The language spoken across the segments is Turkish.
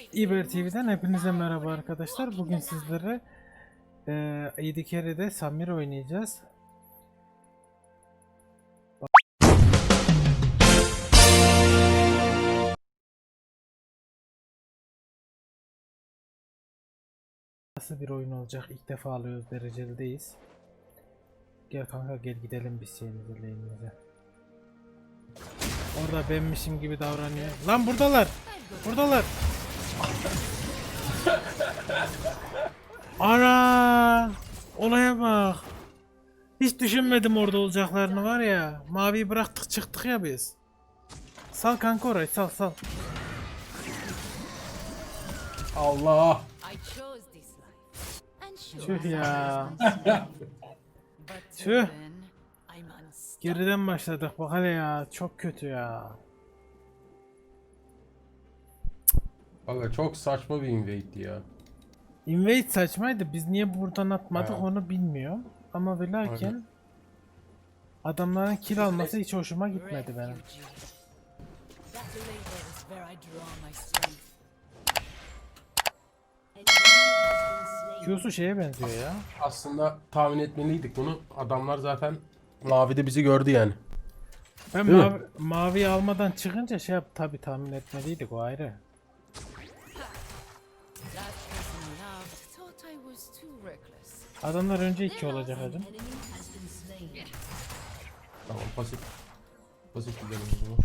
İber TV'den hepinize merhaba arkadaşlar. Bugün sizlere eee ID Carry'de Samir oynayacağız. Nasıl bir oyun olacak? İlk defa alıyoruz derecelideyiz. Gel kanka gel gidelim biz şeyimize lane'imize. Orada benmişim gibi davranıyor. Lan buradalar. Buradalar. Ana! Olaya bak. Hiç düşünmedim orada olacaklarını var ya. Maviyi bıraktık çıktık ya biz. Sal kanka orayı sal sal. Allah. Tüh ya. Tüh. Geriden başladık bak hele ya. Çok kötü ya. Valla çok saçma bir invade'di ya. Invade saçmaydı. Biz niye buradan atmadık Ha. onu bilmiyorum. Ama ve lakin Aynen. adamların kill alması hiç hoşuma gitmedi benim. Refugee. Battleator is where I draw my strength. Q'su şeye benziyor ya. Aslında tahmin etmeliydik bunu. Adamlar zaten mavide bizi gördü yani. Ben Değil mi? mavi, maviyi almadan çıkınca şey yap tabi tahmin etmeliydik o ayrı. Adamlar önce iki olacak hacım. Tamam pasif. Pasif gidelim o zaman.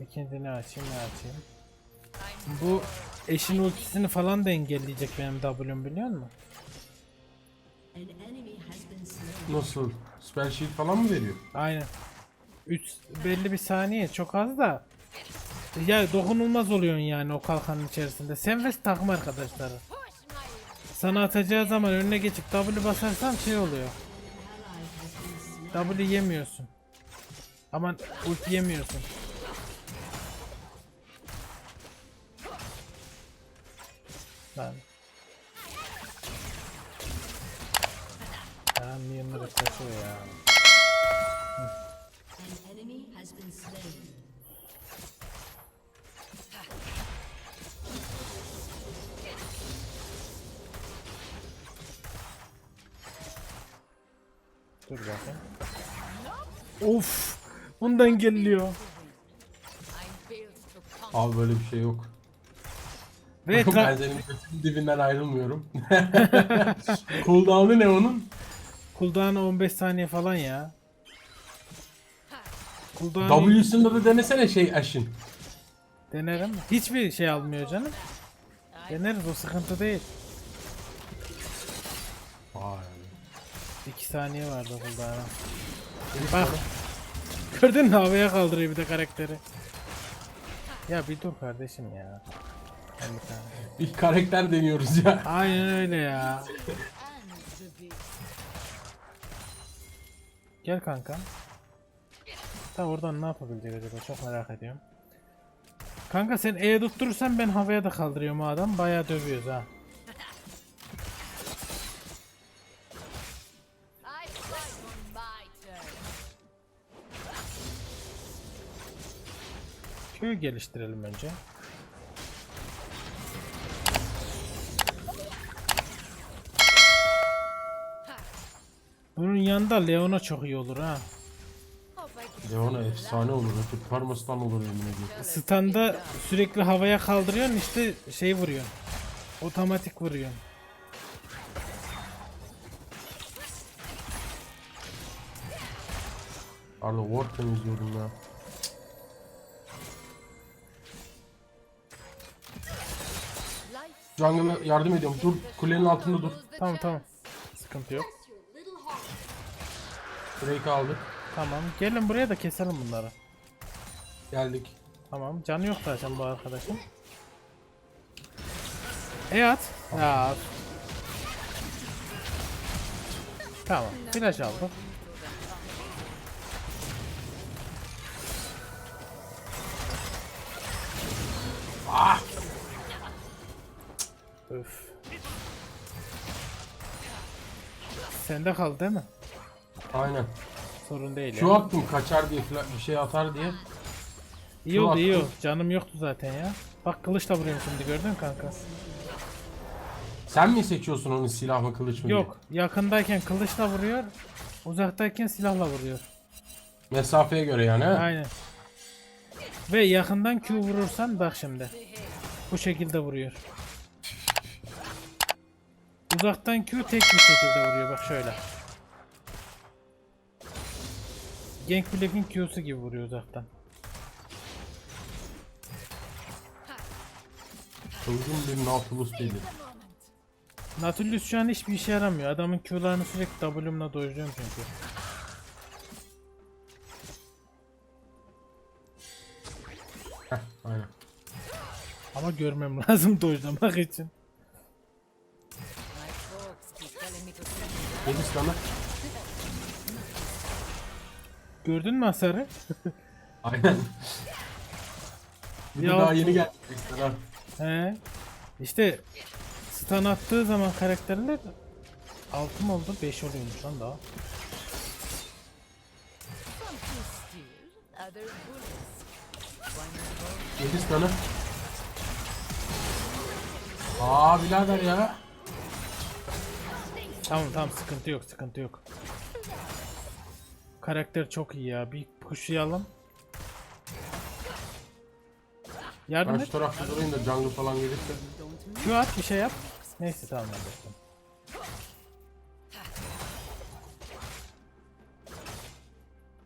İkincini açayım ne açayım. Bu eşin ultisini falan da engelleyecek benim W'm biliyor musun? Nasıl? Spell shield falan mı veriyor? Aynen. 3 belli bir saniye çok az da. Ya dokunulmaz oluyorsun yani o kalkanın içerisinde. Sen ve takım arkadaşları. Sana atacağı zaman önüne geçip W basarsan şey oluyor. W yemiyorsun. Aman ulti yemiyorsun. Lan. Ya milyonları kaçıyor ya. Dur bakayım. Of! Bundan geliyor. I'm built to conquer. Abi böyle bir şey yok. Ve ben senin götünün dibinden ayrılmıyorum. Cooldown'u ne onun? cooldown'ı 15 saniye falan ya. Cooldown'ı W'sunda da denesene şey Ash'in. denerim. Hiçbir şey almıyor canım. Deneriz o sıkıntı değil. Vay. 2 saniye vardı cooldown'a. Bak. Gördün mü havaya kaldırıyor bir de karakteri. Ya bir dur kardeşim ya. Ben bir tane. Bir karakter deniyoruz ya. Aynen öyle ya. Gel kanka. Ta oradan ne yapabilecek acaba çok merak ediyorum. Kanka sen E'ye tutturursan ben havaya da kaldırıyorum adam. Bayağı dövüyoruz ha. Köyü geliştirelim önce. Bunun yanında Leona çok iyi olur ha. Leona efsane olur. Rakip parmasından olur yemin ediyorum. Standa sürekli havaya kaldırıyorsun işte şey vuruyorsun. Otomatik vuruyorsun. Arda ward temizliyordum ya. Jungle'a yardım ediyorum. Dur kulenin altında dur. Tamam tamam. Sıkıntı yok. Drake aldık. Tamam. Gelin buraya da keselim bunları. Geldik. Tamam. Canı yok zaten bu arkadaşın. E at. Ya. Tamam. Flash aldık. Öf. Sende kaldı değil mi? Aynen. Sorun değil Şu ya. attım kaçar diye falan bir şey atar diye. İyi oldu iyi oldu. Canım yoktu zaten ya. Bak kılıçla vuruyorum şimdi gördün mü kanka? Sen mi seçiyorsun onun silah mı kılıç mı? Yok yakındayken kılıçla vuruyor. Uzaktayken silahla vuruyor. Mesafeye göre yani he? Aynen. Ve yakından Q vurursan bak şimdi. Bu şekilde vuruyor. Uzaktan Q tek bir şekilde vuruyor bak şöyle. Gangplank'in Q'su gibi vuruyor uzaktan. Çılgın bir Nautilus dedi. Nautilus şu an hiçbir işe yaramıyor. Adamın Q'larını sürekli W'mla dojluyorum çünkü. Heh, aynen. Ama görmem lazım dojlamak için. Yedi sana. Gördün mü hasarı? Aynen. Bir de Ya daha bu- yeni geldi. Sana. He. İşte stun attığı zaman karakterler 6 mı oldu? 5 oluyormuş lan daha. some to steal, other bullets. One more. Yedi sana. Aa birader ya. Tamam tamam sıkıntı yok sıkıntı yok. Karakter çok iyi ya. Bir pushlayalım. Yardım Ben et. tarafta durayım da jungle falan gelirse. Q at bir şey yap. Neyse tamam bekliyorum.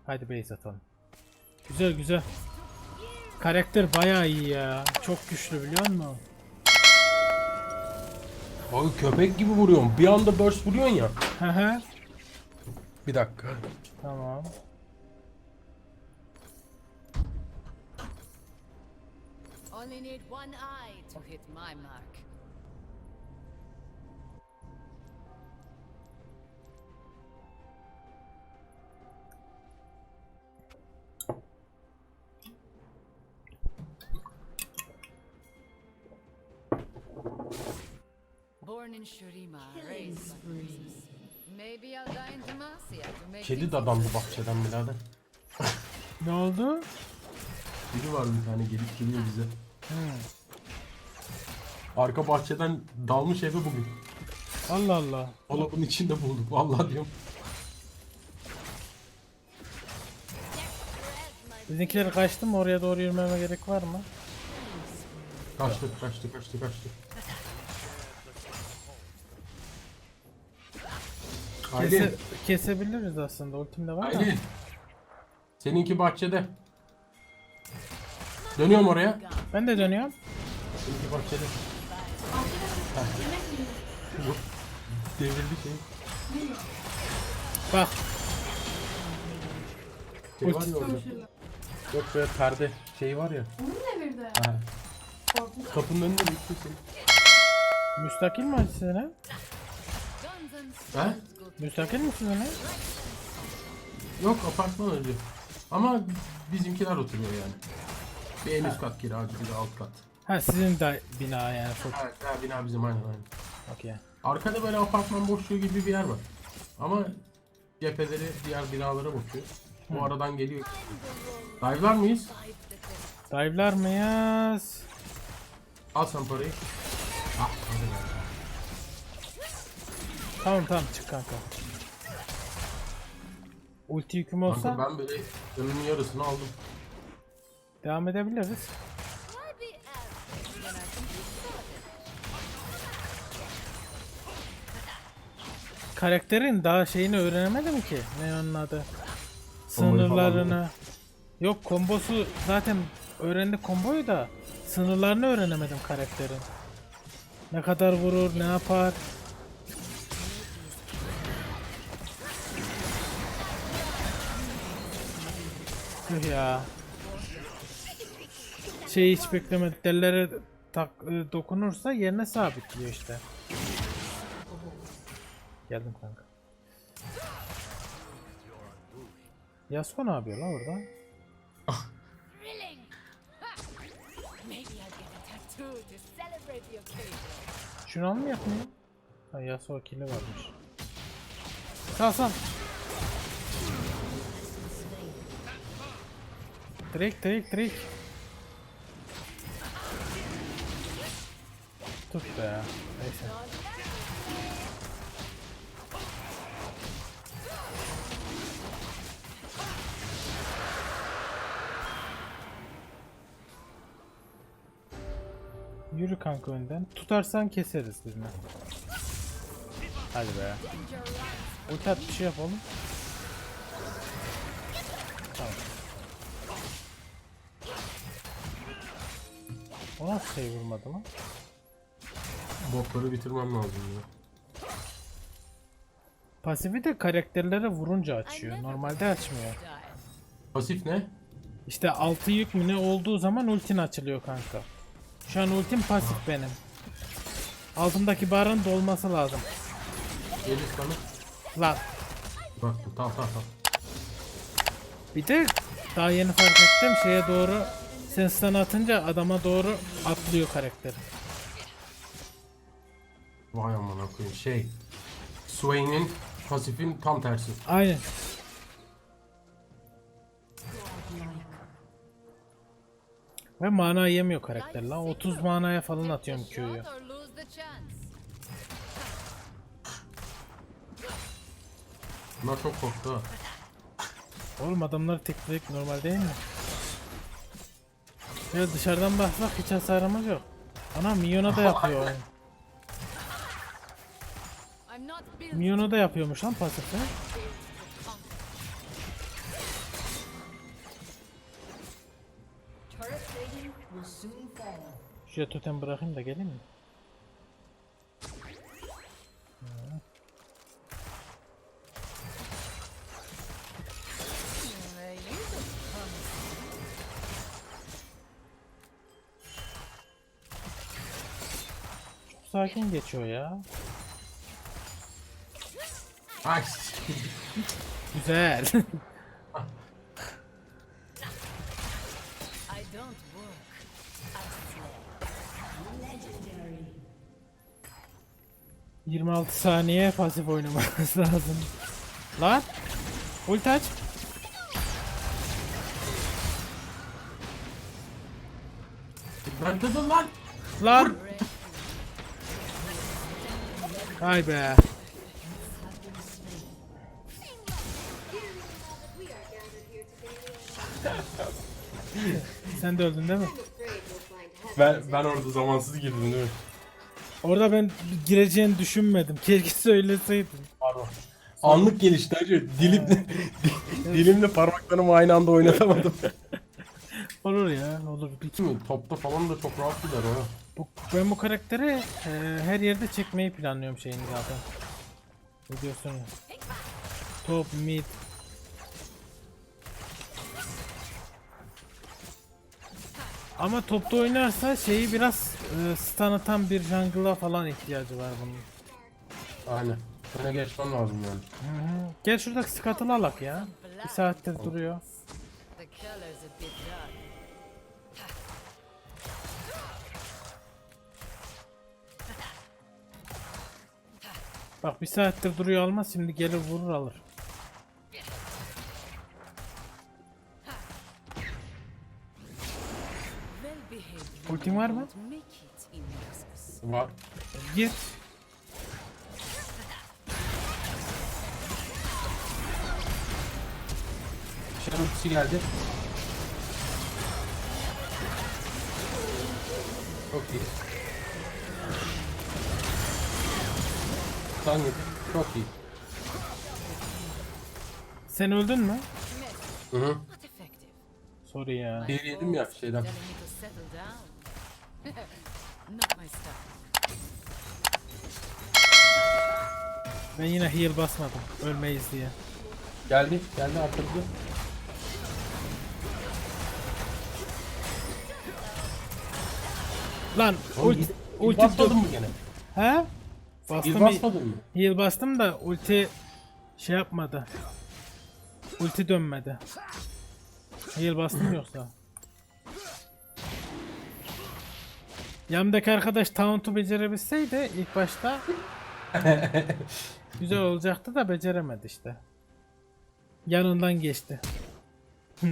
Hadi base atalım. Güzel güzel. Karakter bayağı iyi ya. Çok güçlü biliyor musun? Abi köpek gibi vuruyorum. Bir anda burst vuruyorsun ya. Hı hı. Bir dakika. Tamam. Only need one eye to hit my mark. Born in Shurima, raised Kedi dadandı bahçeden birader. Ne oldu? Biri var bir tane gelip geliyor bize. Arka bahçeden dalmış eve bugün. Allah Allah. Dolabın içinde bulduk. Vallahi diyorum. Bizimkiler kaçtı mı? Oraya doğru yürümeme gerek var mı? Kaçtı, kaçtı, kaçtı, kaçtı. Kese, Aylin, kesebiliriz aslında. Ultimde var da. Aylin. Seninki bahçede. Dönüyorum oraya. Ben de dönüyorum. Seninki bahçede. Bu Devrildi şey. Bak. Şey var ya orada. Yok böyle perde şey var ya. Onu devirdi. Ha. Kapının önünde bekliyorsun. Müstakil mi acı Ha? Müstakil mi sizin ha? Yok apartman önce. Ama bizimkiler oturuyor yani. Bir en üst kat kiracı bir de alt kat. Ha sizin de bina yani. Çok. Evet, ha, bina bizim aynen aynen. Okey. Arkada böyle apartman boşluğu gibi bir yer var. Ama cepheleri diğer binalara bakıyor. Bu aradan geliyor. Dive'lar mıyız? Dive'lar mıyız? Al sen parayı. Ah, hadi be. Tamam tamam çık kanka. Ulti yüküm olsa Kanka ben böyle canımın yarısını aldım. devam edebiliriz. Karakterin daha şeyini öğrenemedim ki. Ne onun adı? Sınırlarını. Yok kombosu zaten öğrendik komboyu da sınırlarını öğrenemedim karakterin. Ne kadar vurur, ne yapar? Tüh ya. Şey hiç beklemedik. Dellere tak, e, dokunursa yerine sabitliyor işte. Geldim kanka. Yasuo ne yapıyor lan orada? Şunu al mı? Ha Yasuo kili varmış. Sal. Drake Drake Drake. Tut be. Neyse. Yürü kanka önden. Tutarsan keseriz birini. Hadi be. Ulti at bir şey yapalım. Nasıl şey vurmadı lan? Botları bitirmem lazım ya. Pasifi de karakterlere vurunca açıyor. Normalde açmıyor. Pasif ne? İşte 6 yük mü ne olduğu zaman ultin açılıyor kanka. Şu an ultim pasif benim. Altındaki barın dolması lazım. Gelir sana. Lan Bak tamam tamam tamam. bir de daha yeni fark ettim şeye doğru sen stun atınca adama doğru atlıyor karakter. Vay amına koyayım şey. Swain'in pasifin tam tersi. Aynen. Ve mana yemiyor karakter lan. 30 manaya falan atıyorum Q'yu. Bunlar çok korktu ha. Oğlum adamları tekleyip normal değil mi? Ya dışarıdan baksak hiç hasarımız yok. Ana Minyon'a da yapıyor Minyon'a da yapıyormuş lan pasifte. Şuraya totem bırakayım da geleyim mi? Sakin geçiyor ya. Ay. Güzel. I don't work. I slay. 26 saniye pasif oynamanız lazım. Lan! Ulti aç. Ben dedim lan. Lan! Hay be. Sen de öldün değil mi? Ben, ben orada zamansız girdim değil mi? Orada ben gireceğini düşünmedim. Keşke söyleseydin. Pardon. Anlık gelişti hacı. Dilim, dilimle parmaklarımı aynı anda oynatamadım. Olur ya, olur. Topta falan da çok rahat gider o. Bu, ben bu karakteri e, her yerde çekmeyi planlıyorum şeyini zaten. Ne diyorsun ya? Top, mid. Ama topta oynarsa şeyi biraz e, stun atan bir jungle'a falan ihtiyacı var bunun. Aynen. Öne geçmem lazım yani. Hı hı. Gel şuradaki skatını alak ya. Bir saattir duruyor. Bak bir saattir duruyor almaz şimdi gelir vurur alır. Ultin var mı? Var. Gir. Shadow ultisi geldi. Çok iyi. Stun yedi. Çok iyi. Sen öldün mü? Hı hı. Sorry ya. Bir yedim ya şeyden. Ben yine heal basmadım. Ölmeyiz diye. Geldi. Geldi arttırdı. Lan Oğlum, ulti, il- il ulti basmadın mı gene? He? Bastım. basmadın mı? Heal bastım da ulti şey yapmadı. Ulti dönmedi. Heal bastım yoksa. Yanımdaki arkadaş taunt'u becerebilseydi ilk başta güzel olacaktı da beceremedi işte. Yanından geçti.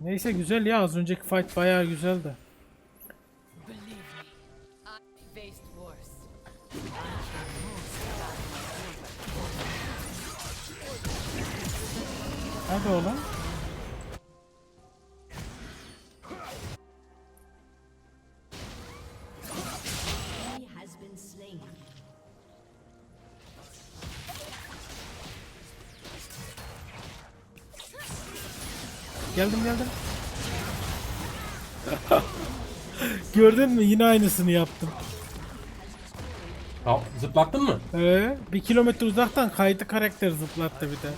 Neyse güzel ya az önceki fight bayağı güzeldi. Hadi oğlum. Geldim geldim. Gördün mü yine aynısını yaptım. Ya, zıplattın mı? Ee, bir kilometre uzaktan kaydı karakter zıplattı bir de.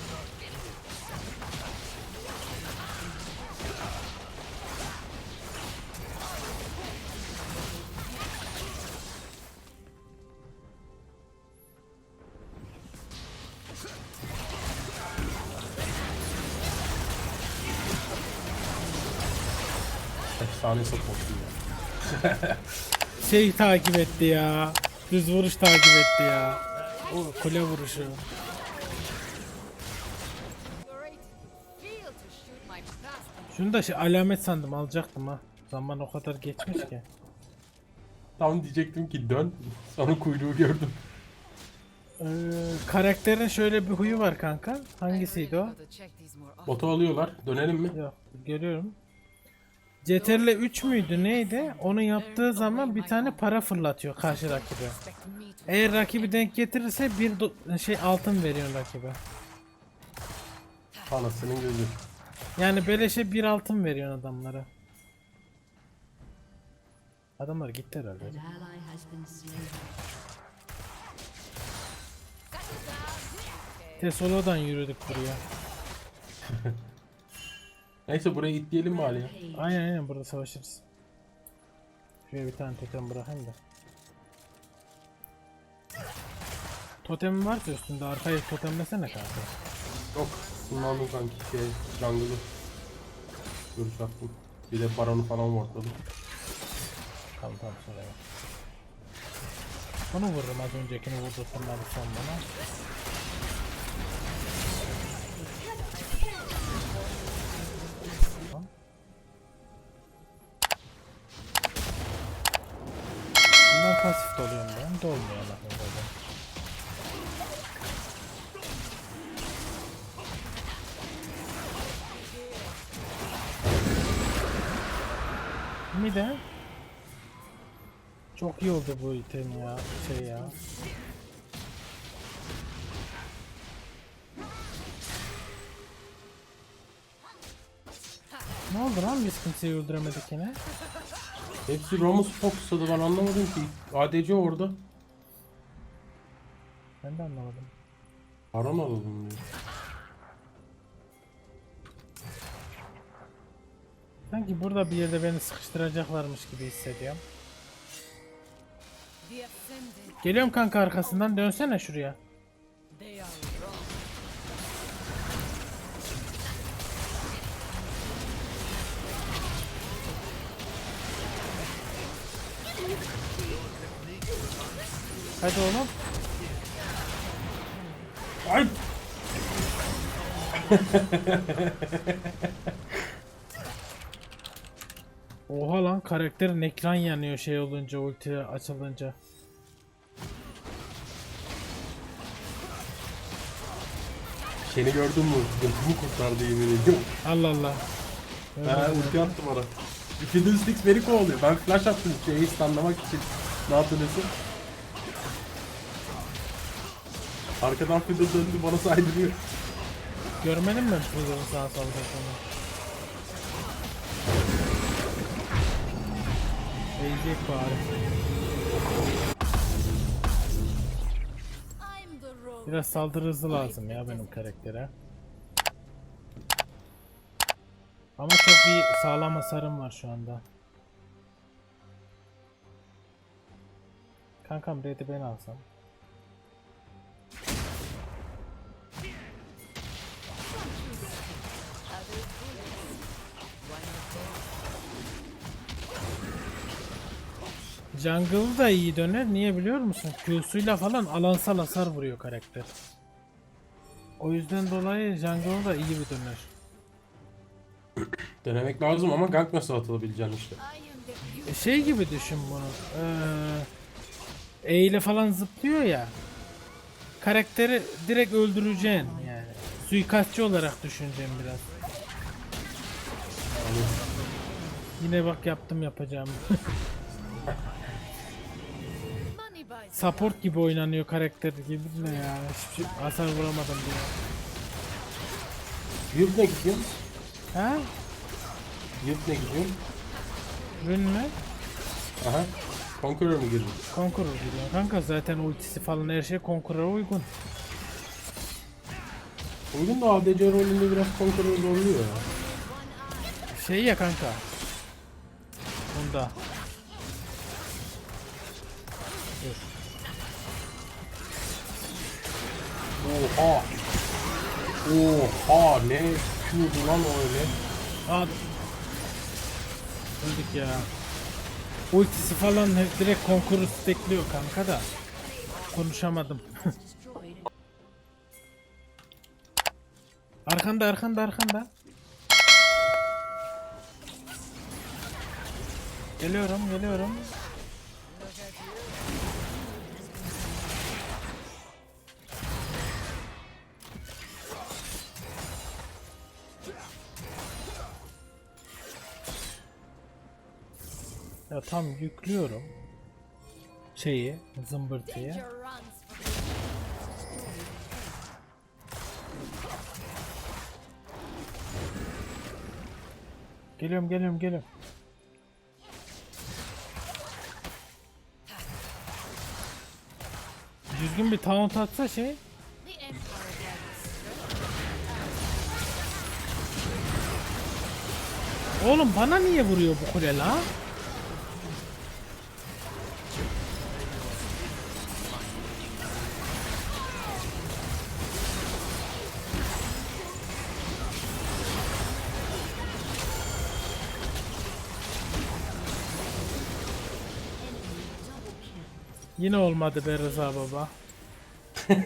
Efsane support'um ya. Şey takip etti ya. Düz vuruş takip etti ya. O kule vuruşu. Şunu da şey alamet sandım alacaktım ha. Zaman o kadar geçmiş ki. Tam diyecektim ki dön. Sonra kuyruğu gördüm. Ee, karakterin şöyle bir huyu var kanka. Hangisiydi o? Botu alıyorlar. Dönelim mi? Yok görüyorum. CTRL 3 müydü neydi? Onu yaptığı zaman bir tane para fırlatıyor karşı rakibe. Eğer rakibi denk getirirse bir şey altın veriyor rakibe. Anasının gözü. Yani beleşe bir altın veriyor adamlara. Adamlar gitti herhalde. Tesolo'dan yürüdük buraya. Neyse burayı itleyelim bari ya. Aynen aynen burada savaşırız. Şuraya bir tane totem bırakayım da. Totemin varsa üstünde arkaya totemlesene kanka. Yok. Bunu aldım kanki. Şey, jungle'ı. Görüş attım. Bir de baronu falan wardladım. Tamam tamam sonra ya. Onu vururum az öncekini vurdursunlar son bana. Doluyorum ben. Dolmuyor Allah'ım böyle. Mi de? Çok iyi oldu bu item ya. Şey ya. Ne oldu lan biz kimseyi öldüremedik yine? Hepsi Ramus fokusladı ben anlamadım ki. ADC orada. Ben de anlamadım. Baron alalım diyor. Sanki burada bir yerde beni sıkıştıracaklarmış gibi hissediyorum. Geliyorum kanka arkasından dönsene şuraya. Hadi oğlum. Ay! Oha lan karakterin ekran yanıyor şey olunca ulti açılınca. Seni gördün mü? Gözümü kurtardı yemin ediyorum. Allah Allah. Ha ulti attım ona. Fiddlesticks beni kovalıyor. Ben flash attım şeyi stunlamak için. Ne hatırlıyorsun? Arkadan Fiddle döndü bana saydırıyor. Görmedin mi Fiddle'ın sağ soldakini? Eğecek bari. Biraz saldırı hızı lazım ya benim karaktere. Ama çok iyi sağlam hasarım var şu anda. Kankam red'i ben alsam. Jungle da iyi döner. Niye biliyor musun? Q'suyla falan alansal hasar vuruyor karakter. O yüzden dolayı Jungle da iyi bir döner. Denemek lazım ama gank nasıl atılabileceğini işte. E, Şey gibi düşün bunu. Ee, E ile falan zıplıyor ya. Karakteri direkt öldüreceksin yani. Suikastçı olarak düşüneceğim biraz. Yine bak yaptım yapacağım. Support gibi oynanıyor karakter gibi ne ya. Hiçbir şey hasar vuramadım diye. Yurt ne gidiyor? Ha? Yurt ne gidiyor? Rün mü? Aha. Conqueror mu girdin? Conqueror gidiyor. Kanka zaten ultisi falan her şey Conqueror'a uygun. Uygun da ADC rolünde biraz Conqueror zorluyor ya. Şey ya kanka. Bunda. Oha. Oha ne Q'du lan o öyle. Aa. Öldük ya. Ultisi falan direkt Conqueror stekliyor kanka da. Konuşamadım. arkanda arkanda arkanda. Geliyorum geliyorum. Ya tam yüklüyorum şeyi zımbırtıyı. Geliyorum geliyorum geliyorum. Düzgün bir taunt atsa şey. Oğlum bana niye vuruyor bu kule la? Yine olmadı be Rıza baba.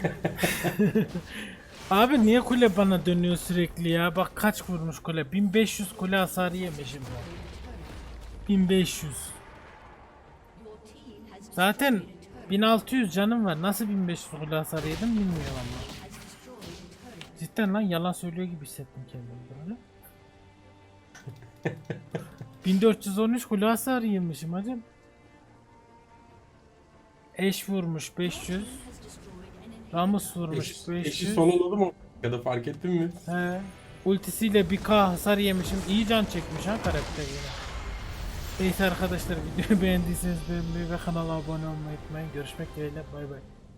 Abi niye kule bana dönüyor sürekli ya? Bak kaç vurmuş kule? 1500 kule hasar yemişim ben. 1500. Your team has Zaten 1600 canım var. Nasıl 1500 kule hasar yedim bilmiyorum ama. Cidden lan yalan söylüyor gibi hissettim kendimi böyle. 1413 kule hasar yemişim hacım. Eş vurmuş 500. Ramus vurmuş Eşi 500. sonuladı mı? Ya da fark ettin mi? He. Ultisiyle 1k hasar yemişim. İyi can çekmiş ha karakter yine. Neyse arkadaşlar videoyu beğendiyseniz beğenmeyi ve kanala abone olmayı unutmayın. Görüşmek dileğiyle bay bay.